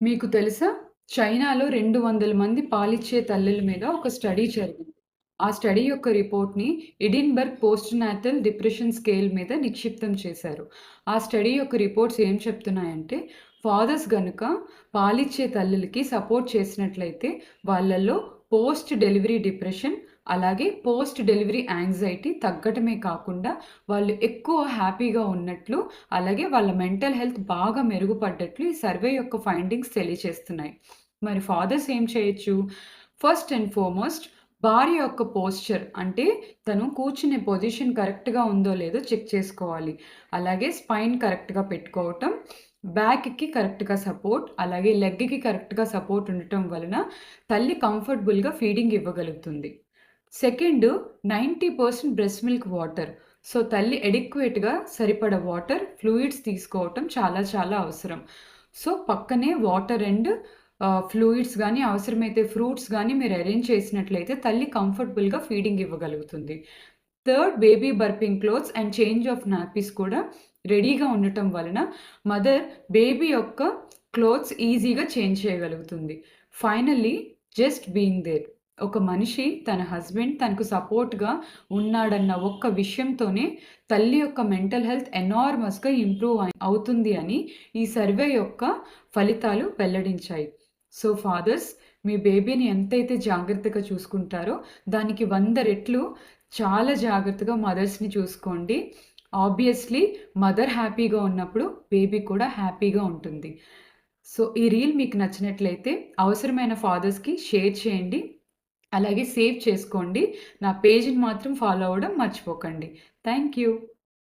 మీకు తెలుసా? చైనాలో 200 మంది పాలిచ్చే తల్లుల మీద ఒక స్టడీ జరిగింది. ఆ స్టడీ యొక్క రిపోర్ట్‌ని ఎడిన్‌బర్గ్ పోస్ట్‌నాటల్ డిప్రెషన్ స్కేల్ మీద నిక్షిప్తం చేశారు. ఆ స్టడీ యొక్క రిపోర్ట్స్ ఏం చెప్తున్నాయంటే, ఫాదర్స్ గనుక పాలిచ్చే తల్లులకి సపోర్ట్ చేసినట్లయితే వాళ్ళల్లో పోస్ట్ డెలివరీ డిప్రెషన్, అలాగే పోస్ట్ డెలివరీ యాంగ్జైటీ తగ్గటమే కాకుండా వాళ్ళు ఎక్కువ హ్యాపీగా ఉన్నట్లు, అలాగే వాళ్ళ మెంటల్ హెల్త్ బాగా మెరుగుపడ్డట్లు ఈ సర్వే యొక్క ఫైండింగ్స్ తెలియచేస్తున్నాయి. మరి ఫాదర్స్ ఏం చేయొచ్చు? ఫస్ట్ అండ్ ఫార్మోస్ట్ భార్య యొక్క పోస్చర్ అంటే తను కూర్చునే పొజిషన్ కరెక్ట్‌గా ఉందో లేదో చెక్ చేసుకోవాలి. అలాగే స్పైన్ కరెక్ట్‌గా పెట్టుకోవటం, బ్యాక్‌కి కరెక్ట్‌గా సపోర్ట్, అలాగే లెగ్‌కి కరెక్ట్‌గా సపోర్ట్ ఉండటం వలన తల్లి కంఫర్టబుల్‌గా feeding ఇవ్వగలుగుతుంది. Second ninety percent breast milk water. So, తల్లి అడిక్వేట్‌గా సరిపడ వాటర్, ఫ్లూయిడ్స్ తీసుకోవటం చాలా చాలా అవసరం. సో, పక్కనే వాటర్ అండ్ ఫ్లూయిడ్స్ కానీ అవసరమైతే ఫ్రూట్స్ కానీ మీరు అరేంజ్ చేసినట్లయితే తల్లి కంఫర్టబుల్‌గా feeding ఇవ్వగలుగుతుంది. Third baby burping clothes and change of nappies కూడా రెడీగా ఉండటం వలన మదర్ బేబీ యొక్క క్లోత్స్ ఈజీగా చేంజ్ చేయగలుగుతుంది. Finally just being there. ఒక మనిషి తన హస్బెండ్ తనకు సపోర్ట్‌గా ఉన్నాడన్న ఒక్క విషయంతోనే తల్లి యొక్క మెంటల్ హెల్త్ ఎనార్మస్‌గా ఇంప్రూవ్ అవుతుంది అని ఈ సర్వే యొక్క ఫలితాలు వెల్లడించాయి. సో, ఫాదర్స్ మీ బేబీని ఎంతైతే జాగ్రత్తగా చూసుకుంటారో దానికి వంద రెట్లు చాలా జాగ్రత్తగా మదర్స్‌ని చూసుకోండి. ఆబ్వియస్‌లీ మదర్ హ్యాపీగా ఉన్నప్పుడు బేబీ కూడా హ్యాపీగా ఉంటుంది. సో, ఈ రీల్ మీకు నచ్చినట్లయితే అవసరమైన ఫాదర్స్‌కి షేర్ చేయండి. అలాగే సేవ్ చేసుకోండి. నా పేజ్‌ని మాత్రం ఫాలో అవ్వడం మర్చిపోకండి. Thank you.